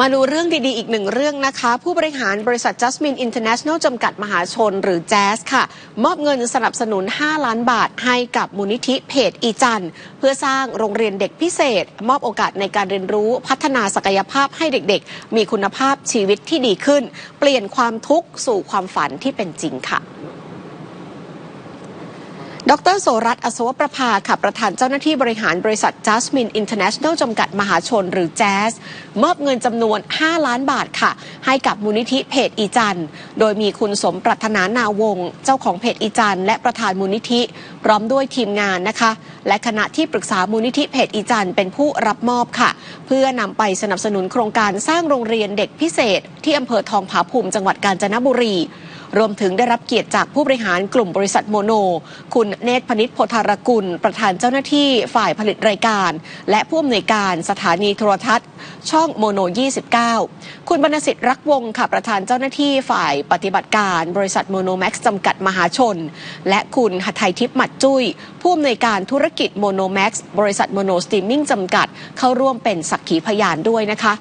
มาดูเรื่องดีๆ อีกหนึ่งเรื่องนะคะ ผู้บริหารบริษัท Jasmine International จำกัดมหาชนหรือ Jazz ค่ะ มอบเงินสนับสนุน 5 ล้านบาทให้กับมูลนิธิเพจอีจัน เพื่อสร้างโรงเรียนเด็กพิเศษ มอบโอกาสในการเรียนรู้พัฒนาศักยภาพให้เด็กๆ มีคุณภาพชีวิตที่ดีขึ้น เปลี่ยนความทุกข์สู่ความฝันที่เป็นจริงค่ะ ดรโสรัตอสวประภาค่ะ ประธานเจ้าหน้าที่บริหารบริษัท Jasmine International จำกัดมหาชนหรือ Jazz มอบเงินจำนวน 5 ล้านบาทค่ะ ให้กับมูลนิธิเพจอีจัน โดยมีคุณสมปรารถนานาวง เจ้าของเพจอีจัน และประธานมูลนิธิพร้อมด้วยทีมงานนะคะ และคณะที่ปรึกษามูลนิธิเพจอีจันเป็นผู้รับมอบค่ะ เพื่อนำไปสนับสนุนโครงการสร้างโรงเรียนเด็กพิเศษ ที่อำเภอทองผาภูมิจังหวัดกาญจนบุรี รวมถึงได้รับเกียรติจากผู้บริหารกลุ่มบริษัทโมโน คุณเนตรพนิษฐ์โพธารกุล ประธานเจ้าหน้าที่ฝ่ายผลิตรายการ และผู้อำนวยการสถานีโทรทัศน์ ช่องโมโน 29 คุณบรรณสิทธิ์รักวงค่ะประธานเจ้าหน้าที่ฝ่ายปฏิบัติการ บริษัทโมโนแม็กซ์จำกัดมหาชน และคุณหัทไทยทิพย์หมัดจุ้ย ผู้อำนวยการธุรกิจโมโนแม็กซ์บริษัทโมโนสตรีมมิ่งจำกัด เข้าร่วมเป็นสักขีพยานด้วยนะคะ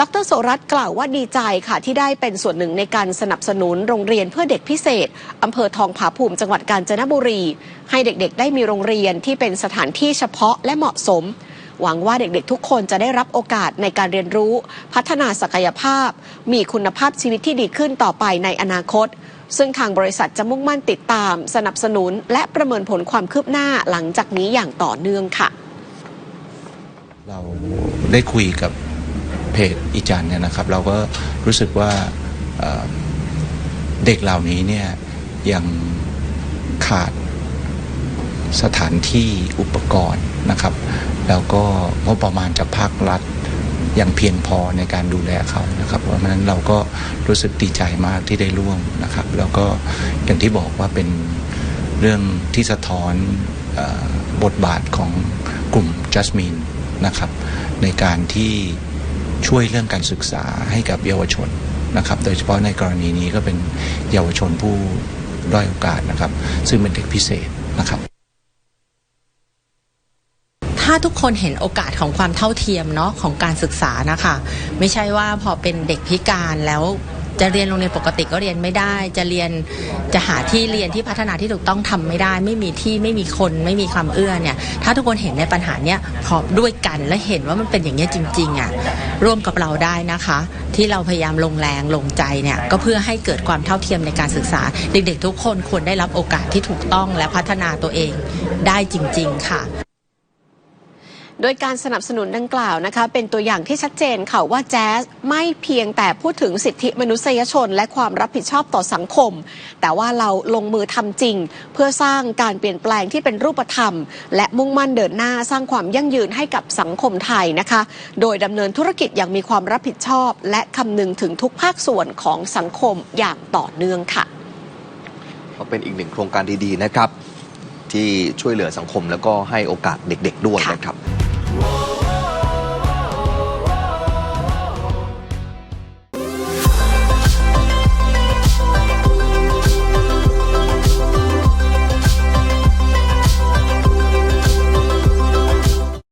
ดรโสรัตน์กล่าวว่าดีใจค่ะที่ได้เป็นส่วนหนึ่งในการสนับสนุนโรงเรียนเพื่อเด็กพิเศษอำเภอทองผาภูมิจังหวัดกาญจนบุรี ให้เด็กๆ ได้มีโรงเรียนที่เป็นสถานที่เฉพาะและเหมาะสม หวังว่าเด็กๆ ทุกคนจะได้รับโอกาสในการเรียนรู้ พัฒนาศักยภาพ มีคุณภาพชีวิตที่ดีขึ้นต่อไปในอนาคตซึ่งทางบริษัทจะมุ่งมั่นติดตาม สนับสนุน และประเมินผลความคืบหน้าหลังจากนี้อย่างต่อเนื่องค่ะ เราได้คุยกับ เพจอีจันเนี่ยนะครับ เราก็รู้สึกว่าเด็กเหล่านี้เนี่ยยังขาดสถานที่อุปกรณ์นะครับ แล้วก็งบประมาณจากภาครัฐยังเพียงพอในการดูแลเขานะครับ เพราะฉะนั้นเราก็รู้สึกดีใจมากที่ได้ร่วมนะครับ แล้วก็อย่างที่บอกว่าเป็นเรื่องที่สะท้อนอบทบาทของกลุ่มจัสมินนะครับ ในการที่ ช่วยเรื่องการศึกษาให้กับเยาวชนนะครับ โดยเฉพาะในกรณีนี้ก็เป็นเยาวชนผู้ด้อยโอกาสนะครับ ซึ่งเป็นเด็กพิเศษนะครับถ้าทุกคนเห็นโอกาสของความเท่าเทียมเนาะของการศึกษานะคะ ไม่ใช่ว่าพอเป็นเด็กพิการแล้ว จะเรียนโรงเรียนปกติก็เรียนไม่ได้ จะเรียนจะหาที่เรียนที่พัฒนาที่ถูกต้องทำไม่ได้ ไม่มีที่ไม่มีคนไม่มีความเอื้อเนี่ย ถ้าทุกคนเห็นในปัญหาเนี้ยพร้อมด้วยกันและเห็นว่ามันเป็นอย่างเงี้จริงๆอะร่วมกับเราได้นะคะ ที่เราพยายามลงแรงลงใจเนี่ยก็เพื่อให้เกิดความเท่าเทียมในการศึกษา เด็กๆ ทุกคนควรได้รับโอกาสที่ถูกต้องและพัฒนาตัวเองได้จริง ๆ ค่ะ โดยการสนับสนุนดังกล่าวนะคะ เป็นตัวอย่างที่ชัดเจนค่ะว่าแจ๊สไม่เพียงแต่พูดถึงสิทธิมนุษยชน และความรับผิดชอบต่อสังคม แต่ว่าเราลงมือทำจริง เพื่อสร้างการเปลี่ยนแปลงที่เป็นรูปธรรม และมุ่งมั่นเดินหน้าสร้างความยั่งยืนให้กับสังคมไทยนะคะ โดยดำเนินธุรกิจอย่างมีความรับผิดชอบ และคำนึงถึงทุกภาคส่วนของสังคมอย่างต่อเนื่องค่ะก็เป็นอีกหนึ่งโครงการดีๆนะครับ ที่ช่วยเหลือสังคมแล้วก็ให้โอกาสเด็กๆด้วยนะครับ